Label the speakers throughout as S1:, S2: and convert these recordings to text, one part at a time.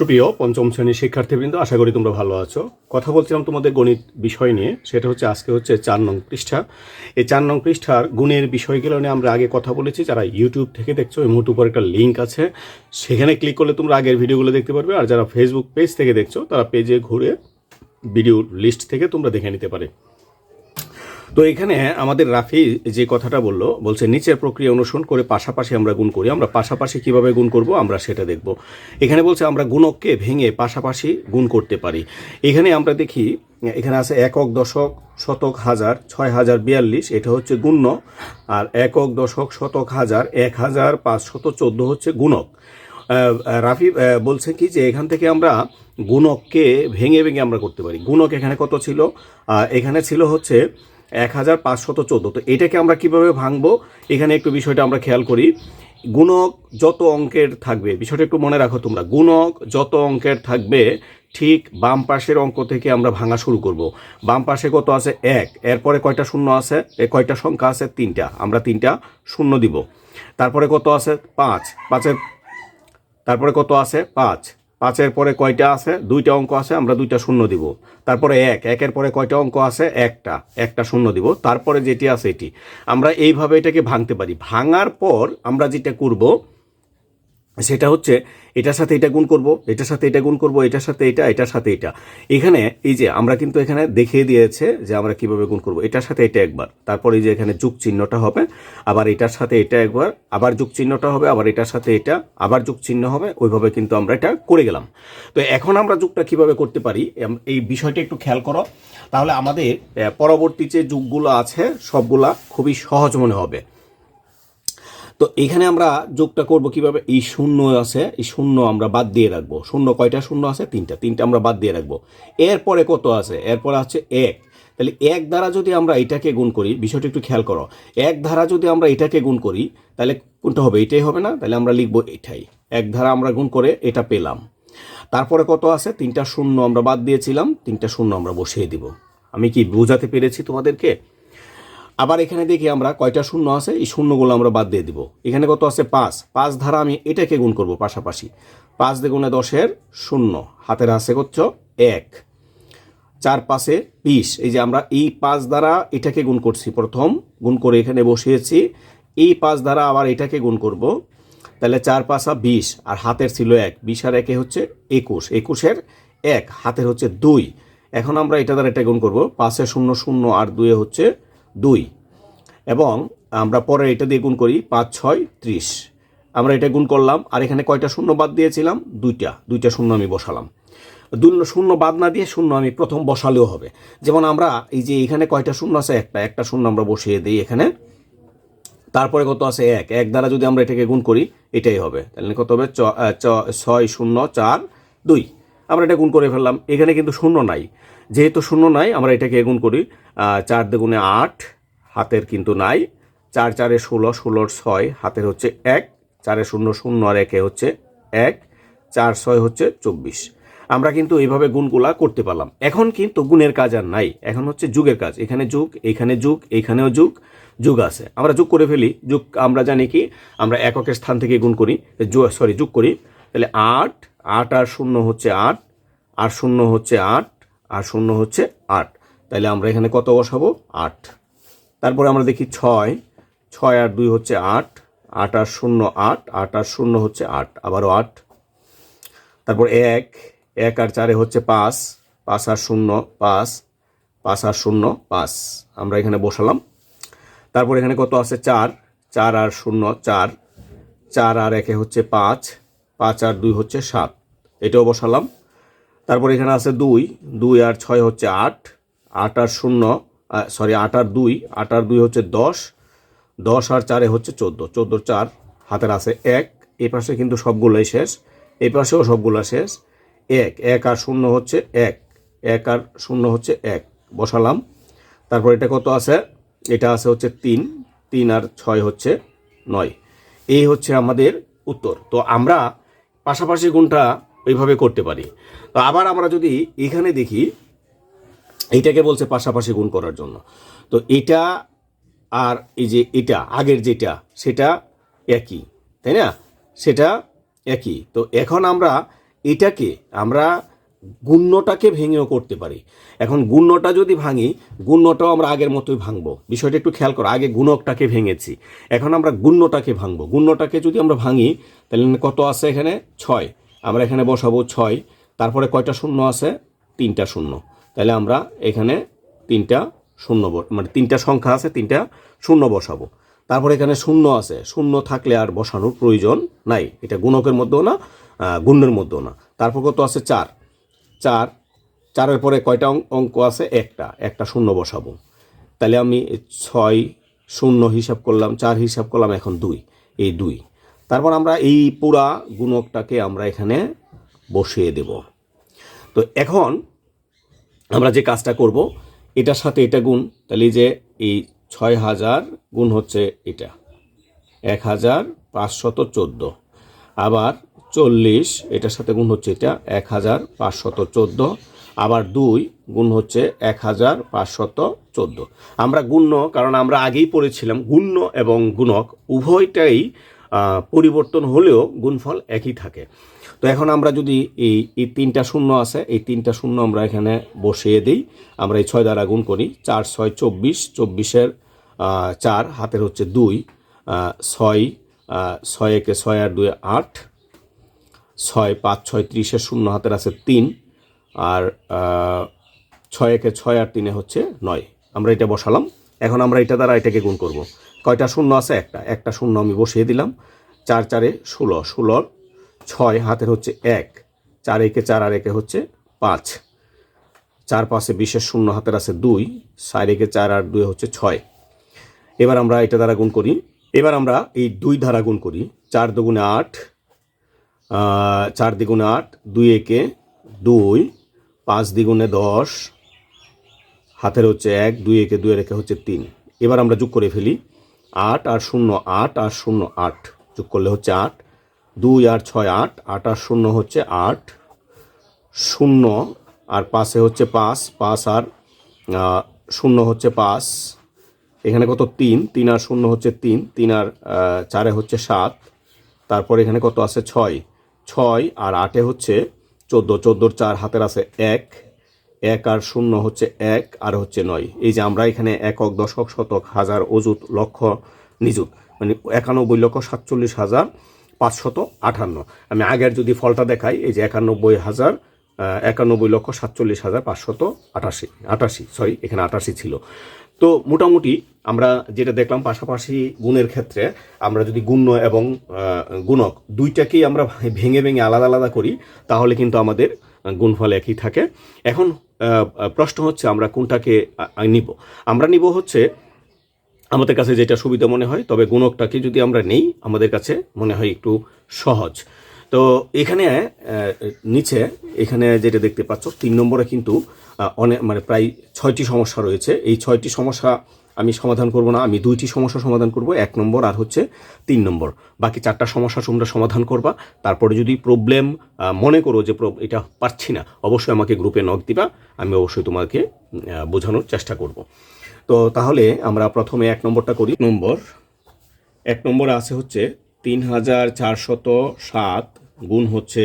S1: সুপ্রিয় পঞ্চম শ্রেণির শিক্ষার্থীবৃন্দ, আশা করি তোমরা ভালো আছো। কথা বলছিলাম তোমাদের গণিত বিষয় নিয়ে, সেটা হচ্ছে আজকে হচ্ছে চার নং পৃষ্ঠা। এই চার নং পৃষ্ঠার গুণের বিষয়গুলো নিয়ে আমরা আগে কথা বলেছি। যারা ইউটিউব থেকে দেখছ, এই মুহূর্তে উপর একটা লিঙ্ক আছে। সেখানে ক্লিক করলে তোমরা আগের ভিডিওগুলো দেখতে পারবে। আর যারা ফেসবুক পেজ থেকে দেখছ, তারা পেজে ঘুরে ভিডিও লিস্ট থেকে তোমরা দেখে নিতে পারে। তো এখানে আমাদের রাফি যে কথাটা বলল, বলছে, নিচের প্রক্রিয়া অনুসরণ করে পাশাপাশি আমরা গুণ করি। আমরা পাশাপাশি কীভাবে গুণ করব, আমরা সেটা দেখব। এখানে বলছে, আমরা গুণককে ভেঙে পাশাপাশি গুণ করতে পারি। এখানে আমরা দেখি, এখানে আছে একক দশক শতক হাজার ছয় হাজার বিয়াল্লিশ, এটা হচ্ছে গুণ্য, আর একক দশক শতক হাজার এক হাজার পাঁচশত চোদ্দ হচ্ছে গুণক। রাফি বলছে কি যে, এখান থেকে আমরা গুণককে ভেঙে ভেঙে আমরা করতে পারি। গুণক এখানে কত ছিল? এখানে ছিল হচ্ছে এক হাজার পাঁচশত চোদ্দ। তো এটাকে আমরা কীভাবে ভাঙবো? এখানে একটু বিষয়টা আমরা খেয়াল করি। গুণক যত অঙ্কের থাকবে, বিষয়টা একটু মনে রাখো তোমরা, গুণক যত অঙ্কের থাকবে, ঠিক বাম পাশের অঙ্ক থেকে আমরা ভাঙা শুরু করব। বাম পাশে কত আছে? এক। এরপরে কয়টা শূন্য আছে? এ কয়টা সংখ্যা আছে? তিনটা। আমরা তিনটা শূন্য দিব। তারপরে কত আছে? পাঁচ। পাঁচের তারপরে কত আছে? পাঁচ। পাঁচের পরে কয়টা আছে? দুইটা অঙ্ক আছে, আমরা দুইটা শূন্য দিব। তারপরে এক, একের পরে কয়টা অঙ্ক আছে? একটা একটা শূন্য দিব। তারপরে যেটি আছে এটি। আমরা এইভাবে এটাকে ভাঙতে পারি। ভাঙার পর আমরা যেটা করব সেটা হচ্ছে এটার সাথে এটা গুণ করব, এটার সাথে এটা গুণ করব, এটার সাথে এটা, এটার সাথে এটা। এখানে এই যে আমরা কিন্তু এখানে দেখিয়ে দিয়েছে যে আমরা কীভাবে গুণ করব, এটার সাথে এটা একবার। তারপরে এই যে এখানে যুগ চিহ্নটা হবে, আবার এটার সাথে এটা একবার, আবার যুগ চিহ্নটা হবে, আবার এটার সাথে এটা, আবার যুগ চিহ্ন হবে, ওইভাবে কিন্তু আমরা এটা করে গেলাম। তো এখন আমরা যুগটা কীভাবে করতে পারি এই বিষয়টা একটু খেয়াল করো। তাহলে আমাদের পরবর্তী যে যুগগুলো আছে, সবগুলা খুবই সহজ মনে হবে। তো এখানে আমরা যোগটা করব কীভাবে? এই শূন্য আছে, এই শূন্য আমরা বাদ দিয়ে রাখব। শূন্য কয়টা শূন্য আছে? তিনটা। তিনটা আমরা বাদ দিয়ে রাখব। এরপরে কত আছে? এরপরে আছে এক। তাহলে এক দ্বারা যদি আমরা এটাকে গুণ করি, বিষয়টা একটু খেয়াল করো। এক ধারা যদি আমরা এটাকে গুণ করি, তাহলে কোনটা হবে? এটাই হবে না? তাহলে আমরা লিখব এটাই। এক ধারা আমরা গুণ করে এটা পেলাম। তারপরে কত আছে? তিনটা শূন্য আমরা বাদ দিয়েছিলাম। তিনটা শূন্য আমরা বসিয়ে দিব। আমি কি বোঝাতে পেরেছি তোমাদেরকে? আবার এখানে দেখি আমরা কয়টা শূন্য আছে? এই শূন্যগুলো আমরা বাদ দিয়ে দিব। এখানে কত আছে? পাঁচ। পাঁচ ধারা আমি এটাকে গুণ করব পাশাপাশি। পাঁচ দ্বিগুণে দশের শূন্য। হাতের আছে কত? এক। চার পাশে বিশ। এই যে আমরা এই পাঁচ দ্বারা এটাকে গুণ করছি প্রথম। গুণ করে এখানে বসিয়েছি। এই পাঁচ দ্বারা আবার এটাকে গুণ করব। তাহলে চার পাঁচা বিশ। আর হাতের ছিল এক। বিশ আর একে হচ্ছে একুশ। একুশের এক। হাতের হচ্ছে দুই। এখন আমরা এটা দ্বারা এটা গুণ করব। পাঁচে শূন্য শূন্য আর দুয়ে হচ্ছে দুই। এবং আমরা পরে এটা দিয়ে গুণ করি পাঁচ, ছয়, ত্রিশ। আমরা এটা গুণ করলাম, আর এখানে কয়টা শূন্য বাদ দিয়েছিলাম? দুইটা। দুইটা শূন্য আমি বসালাম। শূন্য বাদ না দিয়ে শূন্য আমি প্রথম বসালেও হবে। যেমন আমরা এই যে এখানে কয়টা শূন্য আছে? একটা। একটা শূন্য আমরা বসিয়ে দিই এখানে। তারপরে কত আছে? এক। এক দ্বারা যদি আমরা এটাকে গুণ করি, এটাই হবে। তাহলে কত হবে? ছয়, শূন্য, চার, দুই। আমরা এটা গুণ করে ফেললাম। এখানে কিন্তু শূন্য নাই। যেহেতু শূন্য নাই, আমরা এটাকে গুণ করি চার দুগুণে আট, হাতের কিন্তু নাই। চার চারে ষোলো, ষোলোর ছয়, হাতের হচ্ছে এক। চারে শূন্য শূন্য আর একে হচ্ছে এক। চার, ছয় হচ্ছে চব্বিশ। আমরা কিন্তু এইভাবে গুণগুলা করতে পারলাম। এখন কিন্তু গুণের কাজ আর নাই। এখন হচ্ছে যুগের কাজ। এখানে যুগ এখানে যুগ, এখানেও যুগ যুগ আছে। আমরা যোগ করে ফেলি। যুগ আমরা জানি কি, আমরা এককের স্থান থেকে গুণ করি। সরি যোগ করি। তাহলে আট আট আর শূন্য হচ্ছে আট, আর শূন্য হচ্ছে আট, আর শূন্য হচ্ছে আট। তাহলে আমরা এখানে কত বসাবো? আট। তারপরে আমরা দেখি ছয়। ছয় আর দুই হচ্ছে আট আট আর শূন্য আট আট আর শূন্য হচ্ছে আট, আবারও আট। তারপর এক এক আর চারে হচ্ছে পাঁচ পাঁচ আর শূন্য পাঁচ পাঁচ আর শূন্য পাঁচ। আমরা এখানে বসালাম। তারপর এখানে কত আছে? চার চার আর শূন্য চার চার আর একে হচ্ছে পাঁচ পাঁচ আর দুই হচ্ছে সাত। এটাও বসালাম। তারপর এখানে আছে দুই। দুই আর ছয় হচ্ছে আট। আট আর শূন্য সরি আট আর দুই। আট আর দুই হচ্ছে দশ। দশ আর চারে হচ্ছে চোদ্দ। চোদ্দ চার হাতের আছে এক। এই পাশে কিন্তু সবগুলোই শেষ। এই পাশেও সবগুলো শেষ। এক। এক আর শূন্য হচ্ছে এক। এক আর শূন্য হচ্ছে এক। বসালাম। তারপর এটা কত আছে? এটা আছে হচ্ছে তিন। তিন আর ছয় হচ্ছে নয়। এই হচ্ছে আমাদের উত্তর। তো আমরা পাশাপাশি গুণটা ওইভাবে করতে পারি। তো আবার আমরা যদি এখানে দেখি, এইটাকে বলছে পাশাপাশি গুণ করার জন্য। তো এটা আর এই যে এটা, আগের যেটা, সেটা একই, তাই না? সেটা একই। তো এখন আমরা এটাকে, আমরা গুণ্যটাকে ভেঙেও করতে পারি। এখন গুণ্যটা যদি ভাঙি, গুণ্যটাও আমরা আগের মতোই ভাঙবো। বিষয়টা একটু খেয়াল করো, আগে গুণকটাকে ভেঙেছি। এখন আমরা গুণ্যটাকে ভাঙবো। গুণ্যটাকে যদি আমরা ভাঙি তাহলে কত আছে এখানে? ছয়। আমরা এখানে বসাবো ছয়। তারপরে কয়টা শূন্য আছে? তিনটা শূন্য। তাহলে আমরা এখানে তিনটা শূন্য মানে তিনটা সংখ্যা আছে তিনটা শূন্য বসাবো। তারপরে এখানে শূন্য আছে। শূন্য থাকলে আর বসানোর প্রয়োজন নাই। এটা গুণকের মধ্যেও না আহ, গুণ্যের মধ্যেও না। তারপর কত আছে? চার। চার। চারের পরে কয়টা অঙ্ক আছে? একটা। একটা শূন্য বসাবো। তাহলে আমি ছয় শূন্য হিসাব করলাম চার হিসাব করলাম এখন দুই। এই দুই। তারপর আমরা এই পুরা গুণকটাকে আমরা এখানে বসিয়ে দেব। তো এখন আমরা যে কাজটা করব, এটার সাথে এটা গুণ, তাহলে যে এই ছয় হাজার গুণ হচ্ছে এটা। এক হাজার পাঁচশত চোদ্দ। আবার চল্লিশ, এটার সাথে গুণ হচ্ছে এটা, এক হাজার পাঁচশত চোদ্দ। আবার দুই, গুণ হচ্ছে এক হাজার পাঁচশত চোদ্দ। আমরা গুণ্য, কারণ আমরা আগেই পড়েছিলাম, গুণ্য এবং গুণক উভয়টাই পরিবর্তন হলেও গুণফল একই থাকে। তো এখন আমরা যদি এই এই তিনটা শূন্য আছে, এই তিনটা শূন্য আমরা এখানে বসিয়ে দিই। আমরা এই ছয় দ্বারা গুণ করি, চার, ছয়, চব্বিশ, চব্বিশের চার, হাতের হচ্ছে দুই ছয় ছয় একে ছয় আর দুই, আট, ছয়, পাঁচ, ছয়, ত্রিশের শূন্য, হাতের আছে তিন, আর ছয় একে ছয় আর তিনে হচ্ছে নয়। আমরা এটা বসালাম। এখন আমরা এটা দ্বারা এটাকে গুণ করব। কয়টা শূন্য আছে? একটা। একটা শূন্য আমি বসিয়ে দিলাম। চার চারে ষোলো। ষোলোর ছয় হাতের হচ্ছে এক। চার একে চার, আর একে হচ্ছে পাঁচ। চার পাশে বিশেষ শূন্য হাতের আছে দুই। চার একে চার, আর দুই হচ্ছে ছয়। এবার আমরা এটা দ্বারা গুণ করি। এবার আমরা এই দুই ধারা গুণ করি। চার দুগুণে আট চার দ্বিগুণে আট, দুই একে দুই, পাঁচ দ্বিগুণে দশ, হাতের হচ্ছে এক, দুই একে দুই রেখে হচ্ছে তিন। এবার আমরা যোগ করে ফেলি। আট আর শূন্য আট আর শূন্য আট। যোগ করলে হচ্ছে আট। দুই আর ছয় আট আট আর শূন্য হচ্ছে আট। শূন্য আর পাশে হচ্ছে পাঁচ পাঁচ আর শূন্য হচ্ছে পাঁচ। এখানে কত? তিন। তিন আর শূন্য হচ্ছে তিন। তিন আর চারে হচ্ছে সাত। তারপর এখানে কত আছে? ছয়। ছয় আর আটে হচ্ছে চোদ্দ। চোদ্দোর চার হাতের আছে এক। এক আর শূন্য হচ্ছে এক আর হচ্ছে নয়। এই যে আমরা এখানে একক, দশক, শতক, হাজার অজুত লক্ষ, নিযুত মানে একানব্বই লক্ষ সাতচল্লিশ হাজার পাঁচশত আটান্ন আমি আগের যদি ফলটা দেখাই, এই যে একানব্বই হাজার একানব্বই লক্ষ সাতচল্লিশ হাজার পাঁচশত আটাশি আটাশি সরি এখানে আটাশি ছিল। তো মোটামুটি আমরা যেটা দেখলাম, পাশাপাশি গুণের ক্ষেত্রে আমরা যদি গুণ্য এবং গুণক দুইটাকেই আমরা ভেঙে ভেঙে আলাদা আলাদা করি, তাহলে কিন্তু আমাদের গুণফল একই থাকে। এখন প্রশ্ন হচ্ছে আমরা কোনটাকে নিব। আমরা নিব হচ্ছে আমাদের কাছে যেটা সুবিধা মনে হয়, তবে গুণকটাকে যদি আমরা নেই, আমাদের কাছে মনে হয় একটু সহজ। তো এখানে নিচে এখানে যেটা দেখতে পাচ্ছ, তিন নম্বরে কিন্তু অনেক মানে প্রায় ছয়টি সমস্যা রয়েছে। এই ছয়টি সমস্যা আমি সমাধান করব না, আমি দুইটি সমস্যা সমাধান করব, এক নম্বর আর হচ্ছে তিন নম্বর। বাকি চারটা সমস্যা তোমরা সমাধান করবা, তারপরে যদি প্রবলেম মনে করো যে এটা পারছি না, অবশ্যই আমাকে গ্রুপে নক দিবা, আমি অবশ্যই তোমাকে বোঝানোর চেষ্টা করব। তো তাহলে আমরা প্রথমে এক নম্বরটা করি। নম্বর, এক নম্বর আছে হচ্ছে তিন হাজার চারশত সাত গুণ হচ্ছে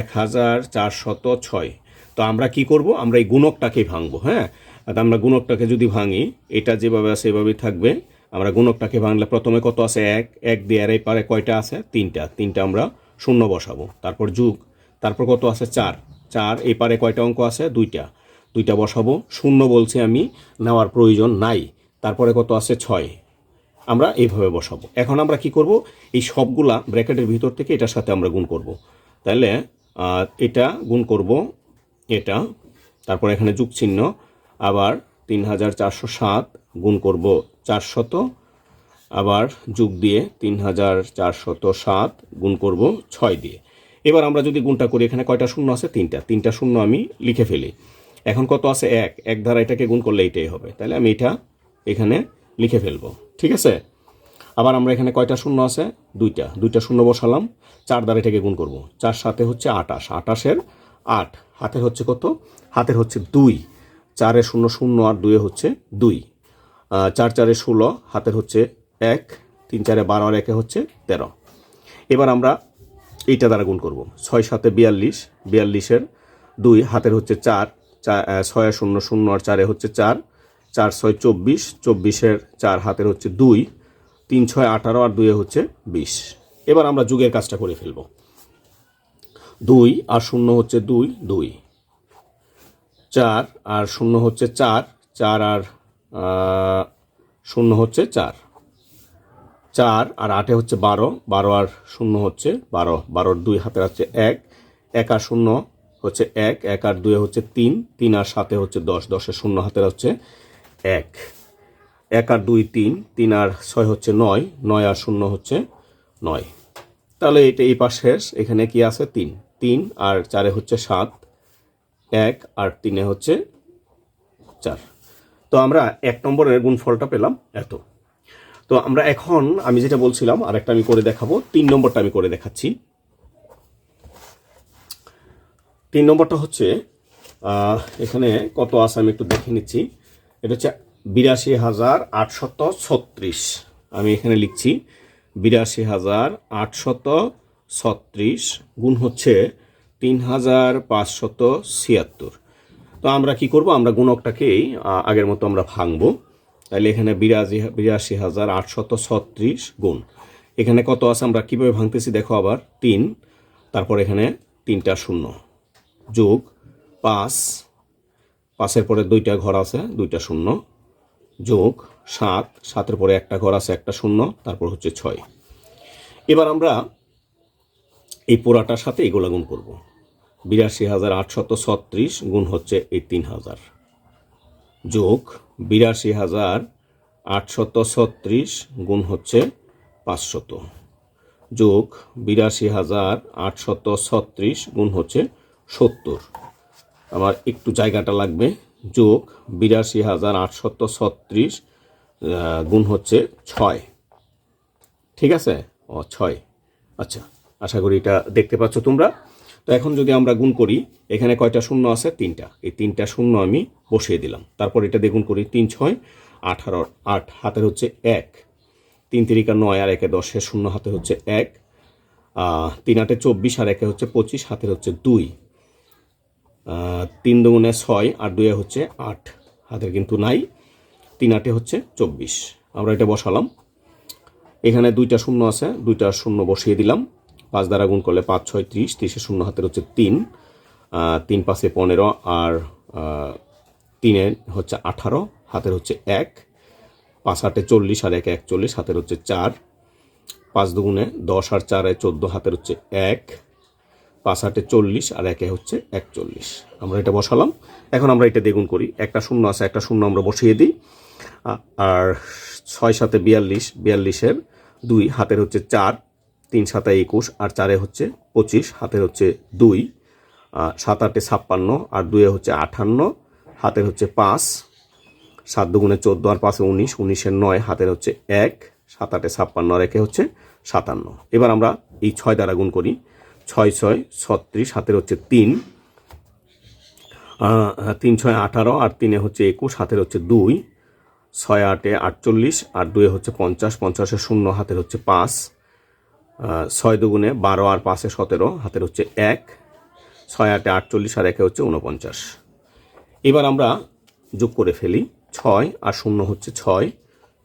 S1: এক হাজার চারশত ছয়। তো আমরা কি করব? আমরা এই গুণকটাকে ভাঙবো হ্যাঁ? আর আমরা গুণকটাকে যদি ভাঙি, এটা যেভাবে আছে এভাবেই থাকবে। আমরা গুণকটাকে ভাঙলে প্রথমে কত আছে? এক এক দিয়ে আর এই পারে কয়টা আছে? তিনটা। তিনটা আমরা শূন্য বসাবো। তারপর যুগ। তারপর কত আছে? চার। চার, এই পারে কয়টা অঙ্ক আছে? দুইটা। দুইটা বসাবো। শূন্য বলছে আমি, নেওয়ার প্রয়োজন নাই। তারপরে কত আছে? ছয়। আমরা এইভাবে বসাবো। এখন আমরা কি করব? এই সবগুলা ব্র্যাকেটের ভিতর থেকে এটার সাথে আমরা গুণ করব। তাহলে এটা গুণ করব, এটা। তারপর এখানে যুগ চিহ্ন। আবার তিন হাজার চারশো সাত গুণ করব চারশত, আবার যুগ দিয়ে তিন হাজার চারশত সাত গুণ করব ছয় দিয়ে। এবার আমরা যদি গুণটা করি, এখানে কয়টা শূন্য আছে? তিনটা। তিনটা শূন্য আমি লিখে ফেলি। এখন কত আছে? এক। এক ধারা এটাকে গুণ করলে এইটাই হবে। তাহলে আমি এটা এখানে লিখে ফেলব। ঠিক আছে? আবার আমরা এখানে কয়টা শূন্য আছে? দুইটা। দুইটা শূন্য বসালাম। চার দ্বারা এটাকে গুণ করব। চার সাথে হচ্ছে আটাশ আটাশের আট। হাতের হচ্ছে কত? হাতের হচ্ছে দুই। চারে শূন্য শূন্য আর দুয়ে হচ্ছে দুই। চার চারে ষোলো, হাতের হচ্ছে এক, তিন চারে বারো আর একে হচ্ছে তেরো। এবার আমরা এইটা দ্বারা গুণ করব। ছয় সাতে বিয়াল্লিশ, বিয়াল্লিশের দুই, হাতের হচ্ছে চার ছয় শূন্য শূন্য আর চারে হচ্ছে চার চার ছয় চব্বিশ, চব্বিশের চার, হাতের হচ্ছে দুই, তিন ছয় আঠারো আর দুয়ে হচ্ছে বিশ। এবার আমরা যুগের কাজটা করে ফেলব। দুই আর শূন্য হচ্ছে দুই দুই। চার আর শূন্য হচ্ছে চার চার আর শূন্য হচ্ছে চার। চার আর আটে হচ্ছে বারো বারো আর শূন্য হচ্ছে বারো। বারোর দুই হাতে হচ্ছে এক এক আর শূন্য হচ্ছে এক এক আর দুয়ে হচ্ছে তিন তিন আর সাথে হচ্ছে দশ, দশের শূন্য হাতের হচ্ছে এক। এক আর দুই তিন তিন আর ছয় হচ্ছে নয় নয় আর শূন্য হচ্ছে নয়। তাহলে এটা এই পাশ শেষ, এখানে কি আছে? তিন। তিন আর চারে হচ্ছে সাত এক আর তিনে হচ্ছে চার। তো আমরা এক নম্বরের গুণফলটা পেলাম এত। তো আমরা এখন আমি যেটা বলছিলাম, আরেকটা আমি করে দেখাবো। তিন নম্বরটা আমি করে দেখাচ্ছি। তিন নম্বরটা হচ্ছে এখানে কত আছে আমি একটু দেখে নিচ্ছি। এটা হচ্ছে বিরাশি হাজার আটশত ছত্রিশ। আমি এখানে লিখছি, বিরাশি হাজার আটশত ছত্রিশ গুণ হচ্ছে তিন হাজার পাঁচশত ছিয়াত্তর। তো আমরা কি করব? আমরা গুণকটাকেই আগের মতো আমরা ভাঙবো। তাহলে এখানে বিরাশি বিরাশি হাজার আটশত ছত্রিশ গুণ। এখানে কত আছে? আমরা কীভাবে ভাঙতেছি দেখো আবার। তিন, তারপর এখানে তিনটা শূন্য। যোগ পাঁচ, পাঁচের পরে দুইটা ঘর আছে, দুইটা শূন্য। যোগ সাত, সাতের পরে একটা ঘর আছে, একটা শূন্য, তারপর হচ্ছে ছয়। এবার আমরা এই পোড়াটার সাথে এগুলা গুণ করব। বিরাশি হাজার আটশত ছত্রিশ গুণ হচ্ছে এই তিন হাজার। যোগ বিরাশি হাজার আটশত ছত্রিশ গুণ হচ্ছে পাঁচশত। যোগ বিরাশি হাজার আটশত ছত্রিশ গুণ হচ্ছে সত্তর। আমার একটু জায়গাটা লাগবে। যোগ বিরাশি হাজার আটশত ছত্রিশ গুণ হচ্ছে ছয়। ঠিক আছে? ও, ছয়। আচ্ছা আশা করি এটা দেখতে পাচ্ছ তোমরা। তো এখন যদি আমরা গুণ করি, এখানে কয়টা শূন্য আছে? তিনটা। এই তিনটা শূন্য আমি বসিয়ে দিলাম। তারপর এটা দিয়ে গুণ করি তিন, ছয়, আঠারো, আট। হাতের হচ্ছে এক। তিন তিরিকা নয় আর একে দশের শূন্য হাতে হচ্ছে এক। তিন আটে চব্বিশ আর একে হচ্ছে পঁচিশ, হাতের হচ্ছে দুই। তিন দুগুণে ছয় আর দুয়ে হচ্ছে আট। হাতের কিন্তু নাই। তিন আটে হচ্ছে চব্বিশ। আমরা এটা বসালাম। এখানে দুইটা শূন্য আছে, দুইটা শূন্য বসিয়ে দিলাম। পাঁচ দ্বারা গুণ করলে পাঁচ, ছয়, ত্রিশ ত্রিশে শূন্য হাতের হচ্ছে তিন তিন পাঁচে পনেরো আর তিনে হচ্ছে আঠারো, হাতের হচ্ছে এক, পাঁচ আটে চল্লিশ আর একে একচল্লিশ হাতের হচ্ছে চার, পাঁচ দুগুণে দশ আর চারে চোদ্দ, হাতের হচ্ছে এক, পাঁচ আটে চল্লিশ আর একে হচ্ছে একচল্লিশ। আমরা এটা বসালাম। এখন আমরা এটা দ্বিগুণ করি। একটা শূন্য আছে, একটা শূন্য আমরা বসিয়ে দিই। আর ছয় সাথে বিয়াল্লিশ, বিয়াল্লিশের দুই, হাতের হচ্ছে চার তিন সাতে একুশ আর চারে হচ্ছে পঁচিশ হাতের হচ্ছে দুই সাত আটে ছাপ্পান্ন আর দুয়ে হচ্ছে আটান্ন হাতের হচ্ছে পাঁচ, সাত দুগুণে চোদ্দ আর পাঁচে উনিশ, উনিশের নয় হাতের হচ্ছে এক, সাত আটে ছাপ্পান্ন আর একে হচ্ছে সাতান্ন। এবার আমরা এই ছয় দ্বারা গুণ করি, ছয় ছয় ছত্রিশ হাতের হচ্ছে তিন তিন ছয় আঠারো আর তিনে হচ্ছে একুশ হাতের হচ্ছে দুই, ছয় আটে আটচল্লিশ আর দুয়ে হচ্ছে পঞ্চাশ পঞ্চাশের শূন্য হাতের হচ্ছে পাঁচ ছয় দুগুণে বারো আর পাঁচে সতেরো, হাতের হচ্ছে এক। ছয় আটে আটচল্লিশ আর একে হচ্ছে উনপঞ্চাশ এবার আমরা যোগ করে ফেলি। ছয় আর শূন্য হচ্ছে ছয়,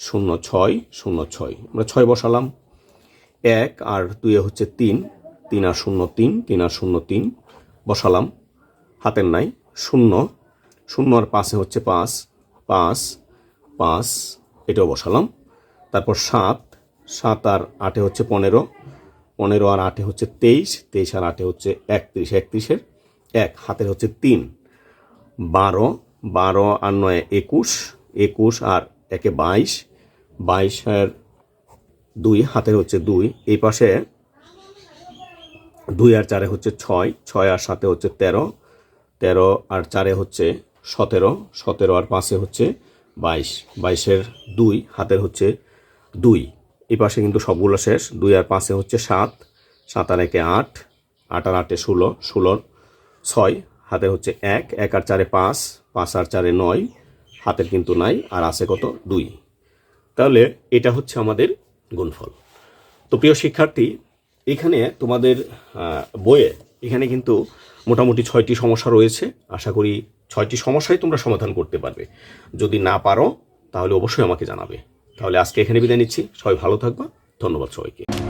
S1: শূন্য ছয় শূন্য ছয়। আমরা ছয় বসালাম। এক আর দুয়ে হচ্ছে তিন তিন আর শূন্য তিন তিন আর শূন্য তিন বসালাম। হাতের নাই, শূন্য। শূন্য আর পাঁচে হচ্ছে পাঁচ পাঁচ পাঁচ, এটাও বসালাম। তারপর সাত সাত আর আটে হচ্ছে পনেরো পনেরো আর আটে হচ্ছে তেইশ তেইশ আর আটে হচ্ছে একত্রিশ, একত্রিশের এক, হাতের হচ্ছে তিন। বারো বারো আর নয়, একুশ একুশ আর একে বাইশ, বাইশের দুই, হাতের হচ্ছে দুই। এই পাশে দুই আর চারে হচ্ছে ছয় ছয় আর সাথে হচ্ছে তেরো তেরো আর চারে হচ্ছে সতেরো সতেরো আর পাঁচে হচ্ছে বাইশ, বাইশের দুই, হাতের হচ্ছে দুই। এই পাশে কিন্তু সবগুলো শেষ। দুই আর পাঁচে হচ্ছে সাত। সাত আর একে আট। আট আর আটে ষোলো ষোলোর ছয়। হাতে হচ্ছে এক এক আর চারে পাঁচ পাঁচ আর চারে নয়। হাতের কিন্তু নাই, আর আছে কত? দুই। তাহলে এটা হচ্ছে আমাদের গুণফল। তো প্রিয় শিক্ষার্থী, এখানে তোমাদের বইয়ে এখানে কিন্তু মোটামুটি ছয়টি সমস্যা রয়েছে। আশা করি ছয়টি সমস্যাই তোমরা সমাধান করতে পারবে। যদি না পারো, তাহলে অবশ্যই আমাকে জানাবে। তাহলে আজকে এখানে বিদায় নিচ্ছি। সবাই ভালো থাকবা। ধন্যবাদ সবাইকে।